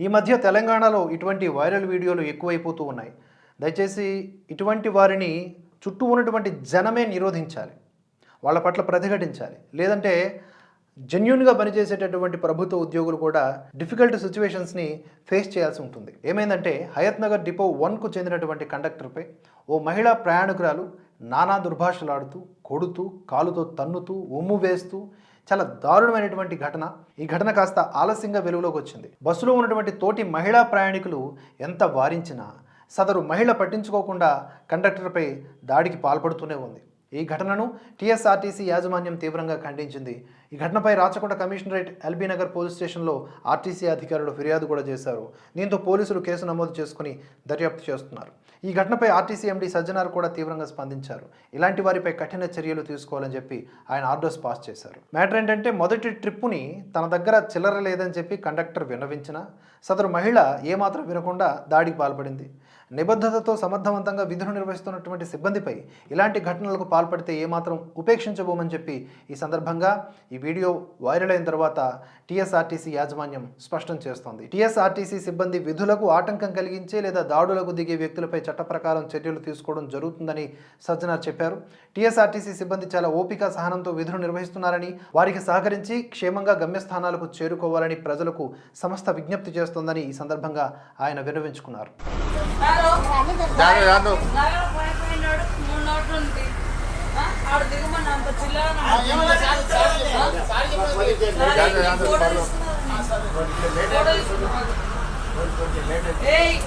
ఈ మధ్య తెలంగాణలో ఇటువంటి వైరల్ వీడియోలు ఎక్కువైపోతూ ఉన్నాయి. దయచేసి ఇటువంటి వారిని చుట్టూ ఉన్నటువంటి జనమే నిరోధించాలి. వాళ్ళ పట్ల ప్రతిఘటించాలి. లేదంటే జెన్యున్గా పనిచేసేటటువంటి ప్రభుత్వ ఉద్యోగులు కూడా డిఫికల్ట్ సిచ్యువేషన్స్ని ఫేస్ చేయాల్సి ఉంటుంది. ఏమైందంటే హయత్ నగర్ డిపో వన్కు చెందినటువంటి కండక్టర్పై ఓ మహిళా ప్రయాణికురాలు నానా దుర్భాషలాడుతూ కొడుతూ కాలుతో తన్నుతూ ఉమ్ము వేస్తూ చాలా దారుణమైనటువంటి ఘటన. ఈ ఘటన కాస్త ఆలస్యంగా వెలుగులోకి వచ్చింది. బస్సులో ఉన్నటువంటి తోటి మహిళా ప్రయాణికులు ఎంత వారించినా సదరు మహిళ పట్టించుకోకుండా కండక్టర్పై దాడికి పాల్పడుతూనే ఉంది. ఈ ఘటనను టీఎస్ఆర్టీసీ యాజమాన్యం తీవ్రంగా ఖండించింది. ఈ ఘటనపై Rachakonda commissionerate LB Nagar police స్టేషన్లో ఆర్టీసీ అధికారులు ఫిర్యాదు కూడా చేశారు. దీంతో పోలీసులు కేసు నమోదు చేసుకుని దర్యాప్తు చేస్తున్నారు. ఈ ఘటనపై ఆర్టీసీ ఎండీ సజ్జనార్ కూడా తీవ్రంగా స్పందించారు. ఇలాంటి వారిపై కఠిన చర్యలు తీసుకోవాలని చెప్పి ఆయన ఆర్డర్స్ పాస్ చేశారు. మ్యాటర్ ఏంటంటే మొదటి ట్రిప్పుని తన దగ్గర చిల్లర లేదని చెప్పి కండక్టర్ విన్నవించిన సదరు మహిళ ఏమాత్రం వినకుండా దాడికి పాల్పడింది. నిబద్ధతతో సమర్థవంతంగా విధులు నిర్వహిస్తున్నటువంటి సిబ్బందిపై ఇలాంటి ఘటనలకు పాల్పడితే ఏమాత్రం ఉపేక్షించబోమని చెప్పి ఈ సందర్భంగా ఈ వీడియో వైరల్ అయిన తర్వాత టీఎస్ఆర్టీసీ యాజమాన్యం స్పష్టం చేస్తోంది. టీఎస్ఆర్టీసీ సిబ్బంది విధులకు ఆటంకం కలిగించే లేదా దాడులకు దిగే వ్యక్తులపై చట్ట ప్రకారం చర్యలు తీసుకోవడం జరుగుతుందని సజ్జనార్ చెప్పారు. టీఎస్ఆర్టీసీ సిబ్బంది చాలా ఓపిక సహనంతో విధులు నిర్వహిస్తున్నారని వారికి సహకరించి క్షేమంగా గమ్యస్థానాలకు చేరుకోవాలని ప్రజలకు సంస్థ విజ్ఞప్తి చేస్తోందని ఈ సందర్భంగా ఆయన విన్నవించుకున్నారు. జాను జాను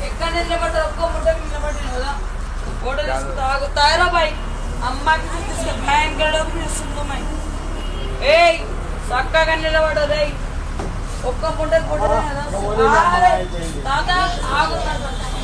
ఎక్కడ నిలబడ్డా ఒక్క ముట్ట నిలబడి కదా. ఫోటో తీసుకుంటా. తాయరా బాయ్. అమ్మాయికి తీసుకు భయంకర సుందరమై ఏయ్ చక్కగా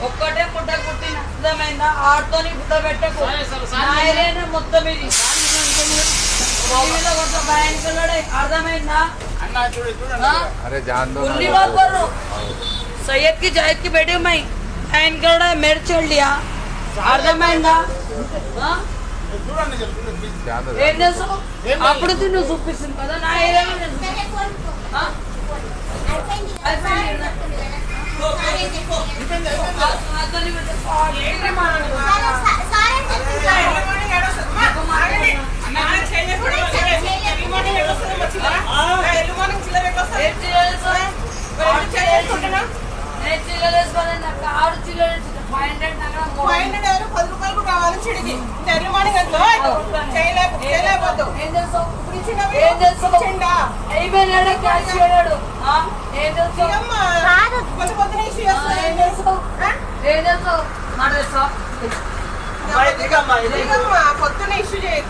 ఒక్కటే పుట్ట పుట్టిన అర్థమైందా ఆడుతో బుట్ట పెట్టకు నాయన మొత్తం ఇది భయంకరుడే అర్థమైందా సయ్యద్ కి జాయద్ కి పెట్టి మై భయంకరుడే మెరిచోళ్ళియా అర్థమైందా ఏం తెలుసు అప్పుడు నువ్వు చూపిస్తుంది కదా నా ఏరియా ఏం మూడు ఏం చేస్తావు? ఏం చేస్తావు? మాట చేస్తావా? పొద్దున్న ఇష్యూ చేయకు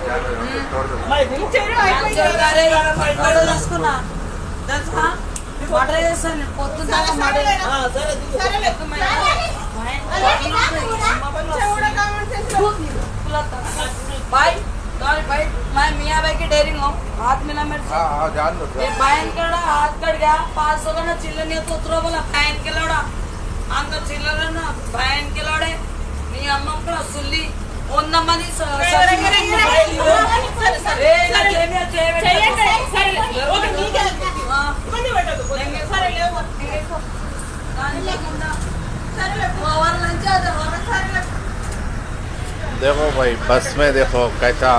छोड़ दो మంచోడు అరే, ఫోటో తీసుకున్నా. తెలుసా? మాట చేస్తాను నేను. పొద్దున్న దాకా మాట సరేలే भाई सॉरी भाई मैं मियाँ भाई की डेयरिंग हूँ हाथ मिला मेरे से हाँ हाँ जान दो ये बहन के लड़ा हाथ कट गया पाँच सौ का ना चिल्लर नहीं तो उतरो बोला बहन के लड़ा अंग चिल्लर है ना बहन के लड़े నీ అమ్మ కూడా సుల్లి వంద మంది స- ఏ, ఇలా చేయమే, చేయబెట్టు. ఆ, దాని లేకుండా ఓవర్ లంచ్ అది ఓవర్ देखो भाई बस में देखो कैसा